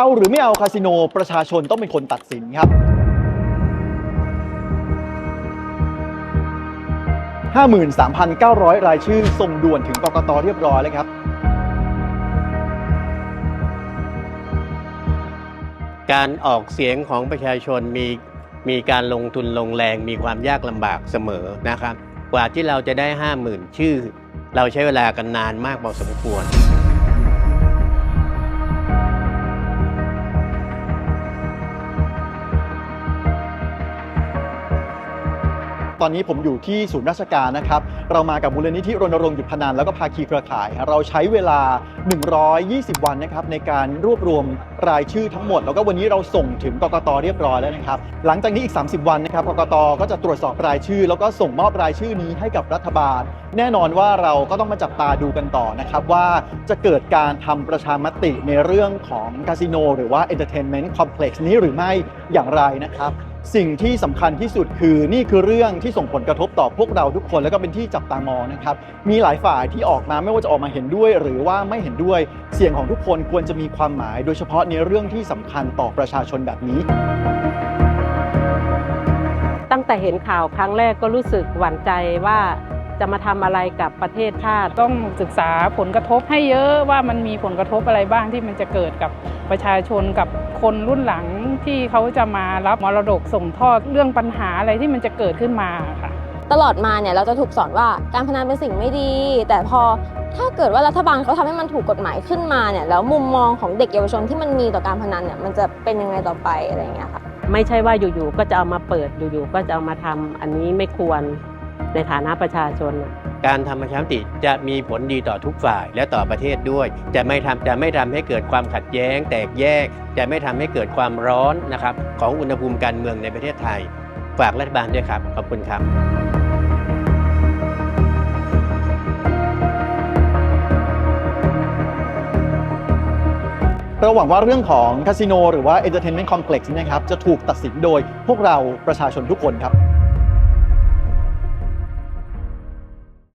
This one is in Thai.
เอาหรือไม่เอาคาสิโนประชาชนต้องเป็นคนตัดสินครับ53,900 รายชื่อส่งด่วนถึงกกตเรียบร้อยแล้วครับ การออกเสียงของประชาชนมีมีการลงทุนลงแรงมีความยากลำบากเสมอนะครับ กว่าที่เราจะได้ 50,000 ชื่อ เราใช้เวลากันนานมากพอสมควร ตอนนี้ผมอยู่ที่ศูนย์ราชการนะครับ เรามากับมูลนิธิรณรงค์หยุดพนันแล้วก็ภาคีเครือข่าย เราใช้เวลา 120 วันนะครับในการรวบรวมรายชื่อทั้งหมด แล้วก็วันนี้เราส่งถึงกกตเรียบร้อยแล้วนะครับ หลังจากนี้อีก 30 วันนะครับกกตก็จะตรวจสอบรายชื่อ แล้วก็ส่งมอบรายชื่อนี้ให้กับรัฐบาล แน่นอนว่าเราก็ต้องมาจับตาดูกันต่อนะครับว่าจะเกิดการทำประชามติในเรื่องของคาสิโนหรือว่า Entertainment Complex นี้หรือไม่อย่างไรนะครับ สิ่งที่สำคัญที่สุดคือนี่คือเรื่องที่ส่งผลกระทบต่อพวกเราทุกคน แล้วก็เป็นที่จับตามองนะครับมีหลายฝ่ายที่ออกมาไม่ว่าจะออกมาเห็นด้วย หรือว่าไม่เห็นด้วยเสียงของทุกคนควรจะมีความหมาย โดยเฉพาะในเรื่องที่สำคัญต่อประชาชนแบบนี้ ตั้งแต่เห็นข่าวครั้งแรกก็รู้สึกหวั่นใจว่า จะมาทำอะไรกับประเทศชาติ ต้องศึกษาผลกระทบให้เยอะว่ามันมีผลกระทบอะไรบ้างที่มันจะเกิดกับประชาชนกับคนรุ่นหลังที่เขาจะมารับมรดกส่งทอดเรื่องปัญหาอะไรที่มันจะเกิดขึ้นมาค่ะตลอดมาเนี่ยเราจะถูกสอนว่าการพนันเป็นสิ่งไม่ดี แต่พอถ้าเกิดว่ารัฐบาลเขาทำให้มันถูกกฎหมายขึ้นมาเนี่ยแล้วมุมมองของเด็กเยาวชนที่มันมีต่อการพนันเนี่ยมันจะเป็นยังไงต่อไปอะไรอย่างเงี้ยค่ะไม่ใช่ว่าอยู่ๆก็จะเอามาเปิดอยู่ๆก็จะเอามาทำอันนี้ไม่ควร ในฐานะประชาชนน่ะการทำประชามติจะมีผลดีต่อทุกฝ่ายและต่อประเทศด้วย จะไม่ทำจะไม่ทำให้เกิดความขัดแย้ง แตกแยก จะไม่ทำให้เกิดความร้อนนะครับของอุณหภูมิการเมืองในประเทศไทย ฝากรัฐบาลด้วยครับ ขอบคุณครับเราหวังว่าเรื่องของคาสิโนหรือว่า Entertainment Complex เนยนะครับจะถูกตัดสินโดยพวกเราประชาชนทุกคนครับ